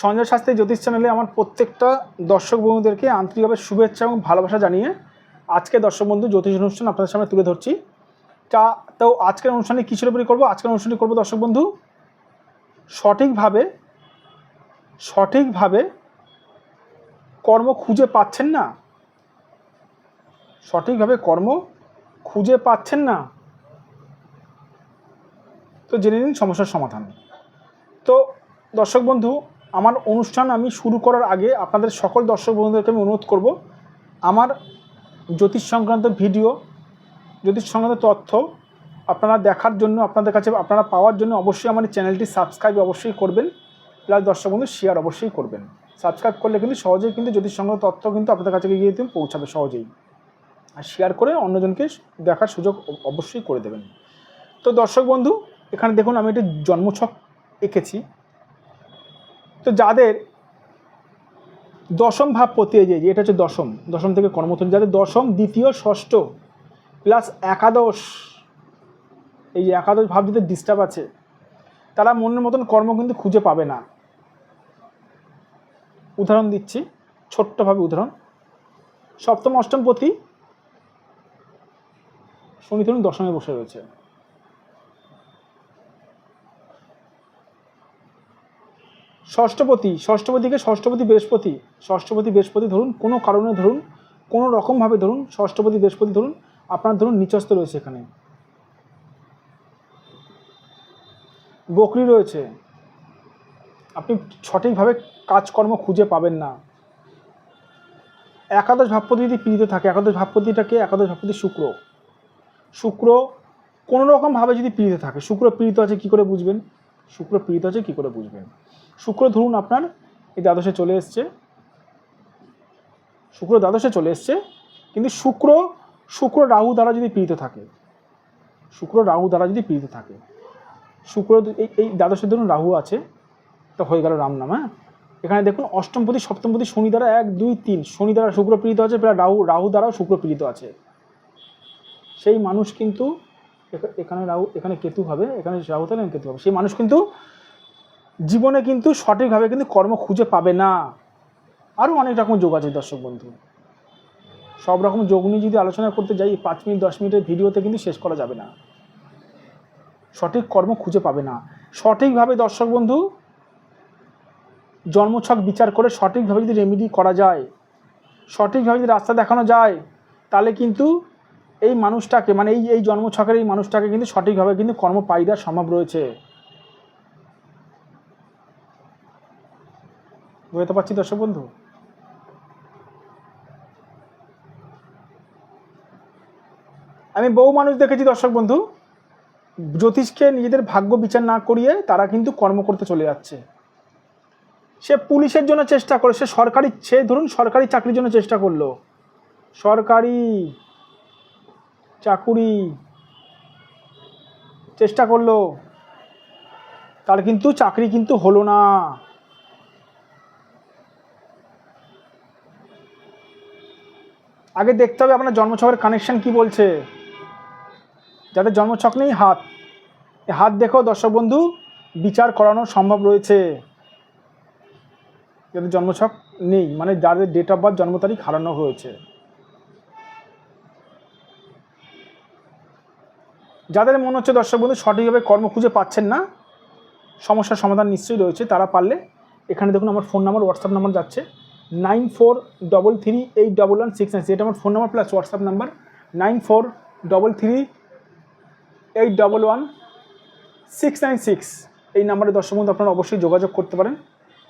সঞ্জয় শাস্ত্রী জ্যোতিষ চ্যানেলে আমার প্রত্যেকটা দর্শক বন্ধুদেরকে আন্তরিকভাবে শুভেচ্ছা এবং ভালোবাসা জানিয়ে আজকে দর্শক বন্ধু জ্যোতিষ অনুষ্ঠান আপনাদের সামনে তুলে ধরছি। তা, তো আজকের অনুষ্ঠানে কিসের উপরে করব আজকের অনুষ্ঠানটি করব দর্শক বন্ধু, সঠিকভাবে সঠিকভাবে কর্ম খুঁজে পাচ্ছেন না। সঠিকভাবে কর্ম খুঁজে পাচ্ছেন না। তো জেনে নিন সমস্যার সমাধান। তো দর্শক বন্ধু আমার অনুষ্ঠান আমি শুরু করার আগে আপনাদের সকল দর্শক বন্ধুদেরকে আমি অনুরোধ করব, আমার জ্যোতিষ সংক্রান্ত ভিডিও, জ্যোতিষ সংক্রান্ত তথ্য আপনারা দেখার জন্য, আপনাদের কাছে, আপনারা পাওয়ার জন্য অবশ্যই আমার চ্যানেলটি সাবস্ক্রাইব অবশ্যই করবেন, প্লাস দর্শক বন্ধু শেয়ার অবশ্যই করবেন। সাবস্ক্রাইব করলে কিন্তু সহজেই কিন্তু জ্যোতিষ সংক্রান্ত তথ্য কিন্তু আপনাদের কাছে গিয়ে কিন্তু পৌঁছাবে সহজেই। আর শেয়ার করে অন্যজনকে দেখার সুযোগ অবশ্যই করে দেবেন। তো দর্শক বন্ধু, এখানে দেখুন আমি একটি জন্মছক এঁকেছি। তো যাদের দশম ভাব এই যে এটা হচ্ছে দশম দশম থেকে কর্মথন, যাদের দশম, দ্বিতীয়, ষষ্ঠ, প্লাস একাদশ, এই যে একাদশ ভাব যাদের ডিস্টার্ব আছে, তারা মনের মতন কর্ম কিন্তু খুঁজে পাবে না। উদাহরণ দিচ্ছি, ছোট্টভাবে উদাহরণ। সপ্তম, অষ্টম পতি, শনি ধরুন দশমে বসে রয়েছে। ষষ্ঠপতি, ষষ্ঠপতিকে ষষ্ঠপতি বৃহস্পতি ষষ্ঠপতি বৃহস্পতি ধরুন, কোনো কারণে ধরুন, কোনো রকমভাবে ধরুন, ষষ্ঠপতি বৃহস্পতি ধরুন, আপনার ধরুন নিচস্থ রয়েছে এখানে। বকরি রয়েছে। আপনি সঠিকভাবে কাজকর্ম খুঁজে পাবেন না। একাদশ ভাবপতি যদি পীড়িত থাকে, একাদশ ভাবপতিটাকে একাদশ ভাবপতি শুক্র। শুক্র কোনো রকমভাবে যদি পীড়িত থাকে, শুক্র পীড়িত আছে কি করে বুঝবেন? শুক্র পীড়িত আছে কি করে বুঝবেন? শুক্র ধরুন আপনার এই দ্বাদশে চলে এসছে। শুক্র দ্বাদশে চলে এসছে, কিন্তু শুক্র শুক্র রাহু দ্বারা যদি পীড়িত থাকে, শুক্র রাহু দ্বারা যদি পীড়িত থাকে, শুক্র এই এই দ্বাদশে ধরুন রাহু আছে, তো হয়ে গেল রাম নাম হ্যাঁ? এখানে দেখুন অষ্টমপতি, সপ্তমপতি, শনি দ্বারা এক, দুই, তিন, শনি দ্বারা শুক্র পীড়িত আছে প্রায় রাহু রাহু দ্বারাও শুক্র পীড়িত আছে। সেই মানুষ কিন্তু, এখা- এখানে রাহু, এখানে কেতু হবে, এখানে রাহু, তাহলে কেতু হবে। সেই মানুষ কিন্তু জীবনে কিন্তু সঠিকভাবে কিন্তু কর্ম খুঁজে পাবে না। আরও অনেক রকম যোগ আছে দর্শক বন্ধু। সব রকম যোগ নিয়ে যদি আলোচনা করতে যাই, পাঁচ মিনিট, দশ মিনিটের ভিডিওতে কিন্তু শেষ করা যাবে না। সঠিক কর্ম খুঁজে পাবে না। সঠিকভাবে দর্শক বন্ধু, জন্মছক বিচার করে সঠিকভাবে যদি রেমেডি করা যায়, সঠিকভাবে যদি রাস্তা দেখানো যায়, তাহলে কিন্তু এই মানুষটাকে মানে এই এই জন্মছকের এই মানুষটাকে কিন্তু সঠিকভাবে কিন্তু কর্ম পাই দেওয়া সম্ভব রয়েছে। বুঝতে পারছি দর্শক বন্ধু? আমি বহু মানুষ দেখেছি দর্শক বন্ধু, জ্যোতিষকে নিজেদের ভাগ্য বিচার না করিয়ে তারা কিন্তু কর্ম করতে চলে যাচ্ছে। সে পুলিশের জন্য চেষ্টা করে, সে সরকারি, সে ধরুন সরকারি চাকরির জন্য চেষ্টা করল। সরকারি চাকুরি চেষ্টা করল। তার কিন্তু চাকরি কিন্তু হলো না। আগে দেখতে হবে আপনার জন্মছকের কানেকশান কি বলছে। যাদের জন্মছক নেই, হাত। হাত দেখো, দর্শক বন্ধু, বিচার করানো সম্ভব রয়েছে। যাদের জন্মছক নেই মানে যাদের ডেট অফ বার্থ জন্ম তারিখ হারানো হয়েছে। যাদের মনে হচ্ছে, দর্শক বন্ধু, সঠিকভাবে কর্ম খুঁজে পাচ্ছেন না, সমস্যার সমাধান নিশ্চয়ই রয়েছে, তারা পারলে এখানে দেখুন, আমার ফোন নাম্বার হোয়াটসঅ্যাপ নাম্বার যাচ্ছে। Nine four double three eight double one six nine এটা আমার phone number plus WhatsApp number. Nine four double three eight double one six nine six. এই নাম্বারে দর্শক বন্ধু আপনারা অবশ্যই যোগাযোগ করতে পারেন।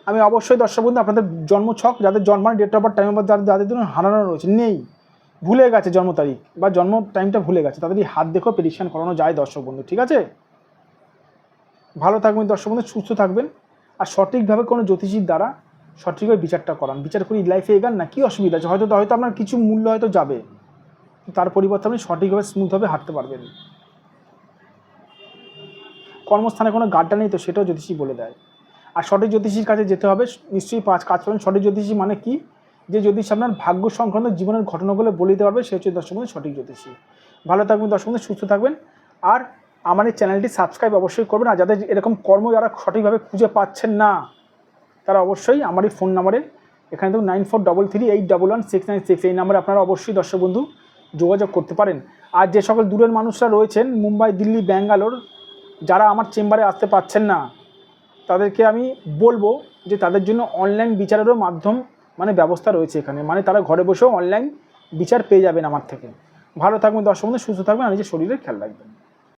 আমি অবশ্যই দর্শক বন্ধু আপনাদের জন্মছক যাদের জন্মার date of birth time of birth যাদের জন্য হারানো রয়েছে, নেই। ভুলে গেছে জন্ম তারিখ বা জন্ম টাইমটা ভুলে গেছে তাদের হাত দেখেও প্রেডিকশন করানো যায় দর্শক বন্ধু, ঠিক আছে? ভালো থাকবেন দর্শক বন্ধু, সুস্থ থাকবেন। আর সঠিকভাবে কোনো জ্যোতিষীর দ্বারা সঠিকভাবে বিচারটা করান। বিচার করি লাইফে এগান না, কী অসুবিধা আছে? হয়তো হয়তো আপনার কিছু মূল্য হয়তো যাবে। তার পরিবর্তে আপনি সঠিকভাবে স্মুথভাবে হাঁটতে পারবেন। কর্মস্থানে কোনো গাড্ডা নেই তো, সেটাও জ্যোতিষী বলে দেয়। আর সঠিক জ্যোতিষীর কাছে যেতে হবে, নিশ্চয়ই পাঁচ কাজ করবেন সঠিক জ্যোতিষী মানে কি? যে জ্যোতিষ আপনার ভাগ্য সংক্রান্ত জীবনের ঘটনাগুলো বলে দিতে পারবে, সে হচ্ছে দর্শক সঠিক জ্যোতিষী। ভালো থাকবেন দর্শক সুস্থ থাকবেন। আর আমার এই চ্যানেলটি সাবস্ক্রাইব অবশ্যই করবেন। আর যাদের এরকম কর্ম যারা সঠিকভাবে খুঁজে পাচ্ছেন না তারা অবশ্যই আমার এই ফোন নাম্বারে এখানে দেখুন nine four double three eight double one six nine six এই নাম্বারে আপনারা অবশ্যই দর্শক বন্ধু যোগাযোগ করতে পারেন। আর যে সকল দূরের মানুষরা রয়েছেন, মুম্বাই, দিল্লি, ব্যাঙ্গালোর, যারা আমার চেম্বারে আসতে পারছেন না, তাদেরকে আমি বলব যে তাদের জন্য অনলাইন বিচারেরও মাধ্যম মানে ব্যবস্থা রয়েছে এখানে। মানে তারা ঘরে বসেও অনলাইন বিচার পেয়ে যাবেন আমার থেকে। ভালো থাকবেন দর্শক বন্ধু, সুস্থ থাকবেন, আর নিজের শরীরের খেয়াল রাখবেন।